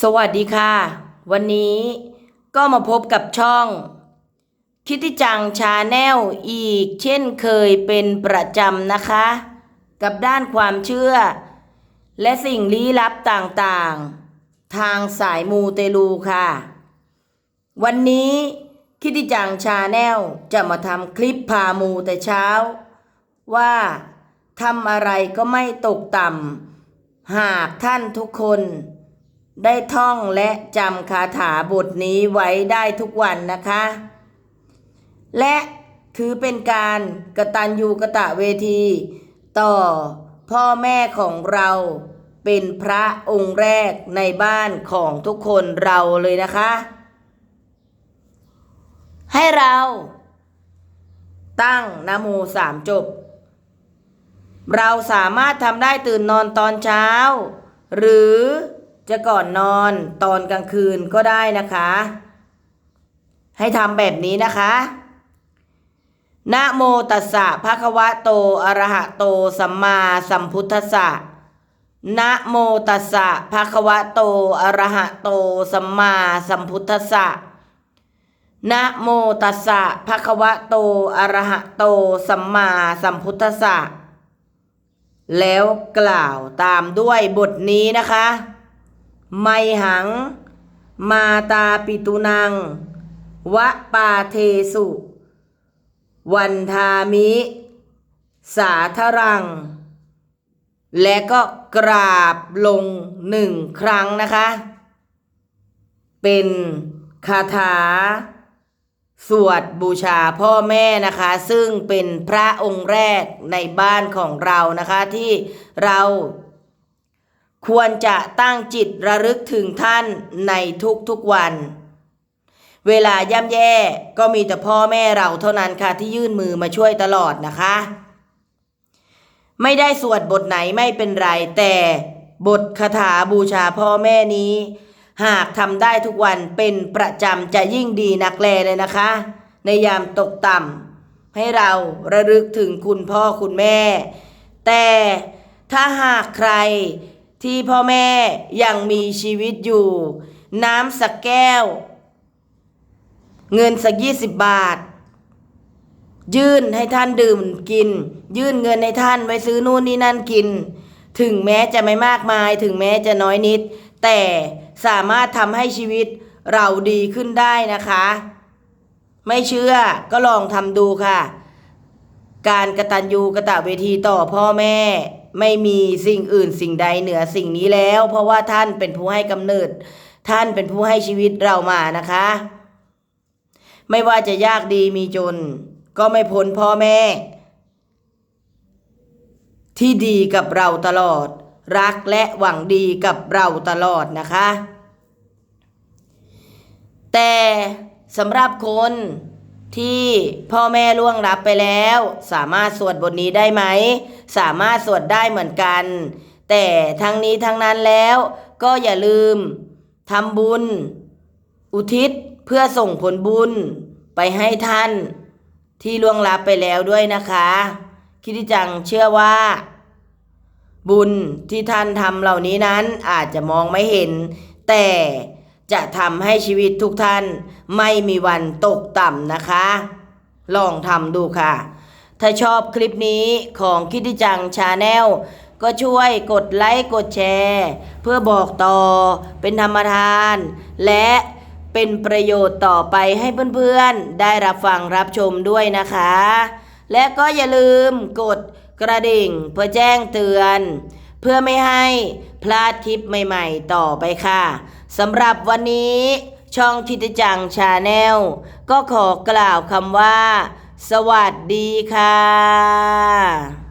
สวัสดีค่ะ วันนี้ก็มาพบกับช่อง คิดที่จังชาแนลอีกเช่นเคยเป็นประจำนะคะ กับด้านความเชื่อ และสิ่งลี้ลับต่างๆ ทางสายมูเตลูค่ะ วันนี้คิดที่จังชาแนลจะมาทำคลิปพามูแต่เช้า ว่าทำอะไรก็ไม่ตกต่ำหากท่านทุกคน ได้ท่องและจำคาถาบทนี้ไว้ได้ทุกวันนะคะ และถือเป็นการกระตัญญูกะตะเวที ต่อพ่อแม่ของเราเป็นพระองค์แรกในบ้านของทุกคนเราเลยนะคะ ให้เราตั้งนโมสามจบ เราสามารถทำได้ตื่นนอนตอนเช้า หรือ จะก่อนนอนตอนกลางคืนก็ได้นะคะ ให้ทำแบบนี้นะคะนะโมตัสสะภะคะวะโตอะระหะโตสัมมาสัมพุทธัสสะนะโมตัสสะภะคะวะโตอะระหะโตสัมมาสัมพุทธัสสะนะโมตัสสะภะคะวะโตอะระหะโตสัมมาสัมพุทธัสสะแล้วกล่าวตามด้วยบทนี้นะคะ ไมหัง มาตาปิตุนัง วะปาเทสุ วันทามิ สาธรัง และก็กราบลงหนึ่งครั้งนะคะ เป็นคาถา สวดบูชาพ่อแม่นะคะ ซึ่งเป็นพระองค์แรกในบ้านของเรานะคะที่เรา ควรจะตั้งจิตระลึกถึงท่านในทุกๆวัน เวลาย่ำแย่ก็มีแต่พ่อแม่เราเท่านั้นค่ะที่ยื่นมือมาช่วยตลอดนะคะ ไม่ได้สวดบทไหนไม่เป็นไร แต่บทคาถาบูชาพ่อแม่นี้ หากทำได้ทุกวันเป็นประจำจะยิ่งดีนักแลเลยนะคะ ในยามตกต่ำให้เราระลึกถึงคุณพ่อคุณแม่ แต่ถ้าหากใคร ที่พ่อแม่ยังมีชีวิตอยู่ น้ำสักแก้ว เงินสักยี่สิบบาท ยื่นให้ท่านดื่มกิน ยื่นเงินให้ท่านไว้ซื้อนู่นนี่นั่นกิน ถึงแม้จะไม่มากมาย ถึงแม้จะน้อยนิด แต่สามารถทำให้ชีวิตเราดีขึ้นได้นะคะ ไม่เชื่อก็ลองทำดูค่ะ การกระตัญญูกระตะเวทีต่อพ่อแม่ ไม่มีสิ่งอื่นสิ่งใดเหนือสิ่งนี้แล้ว เพราะว่าท่านเป็นผู้ให้กำเนิด ท่านเป็นผู้ให้ชีวิตเรามานะคะ ไม่ว่าจะยากดีมีจน ก็ไม่พ้นพ่อแม่ ที่ดีกับเราตลอด รักและหวังดีกับเราตลอดนะคะ แต่สำหรับคน ที่พ่อแม่ล่วงรับไปแล้ว สามารถสวดบทนี้ได้ไหม สามารถสวดได้เหมือนกัน แต่ทั้งนี้ทั้งนั้นแล้วก็อย่าลืมทำบุญ อุทิศเพื่อส่งผลบุญไปให้ท่าน ที่ล่วงลับไปแล้วด้วยนะคะ คิดจังเชื่อว่า บุญที่ท่านทำเหล่านี้นั้นอาจจะมองไม่เห็น แต่ จะทำให้ชีวิตทุกท่านไม่มีวันตกต่ำนะคะ ลองทำดูค่ะ ถ้าชอบคลิปนี้ของคิดที่จังชาแนลก็ช่วยกดไลค์กดแชร์ เพื่อบอกต่อเป็นธรรมทาน และเป็นประโยชน์ต่อไปให้เพื่อนๆ ได้รับฟังรับชมด้วยนะคะ และก็อย่าลืมกดกระดิ่งเพื่อแจ้งเตือน เพื่อไม่ให้พลาดคลิปใหม่ๆต่อไปค่ะสำหรับวันนี้ช่องทิตจังชาแนลก็ขอกล่าวคำว่า สวัสดีค่ะ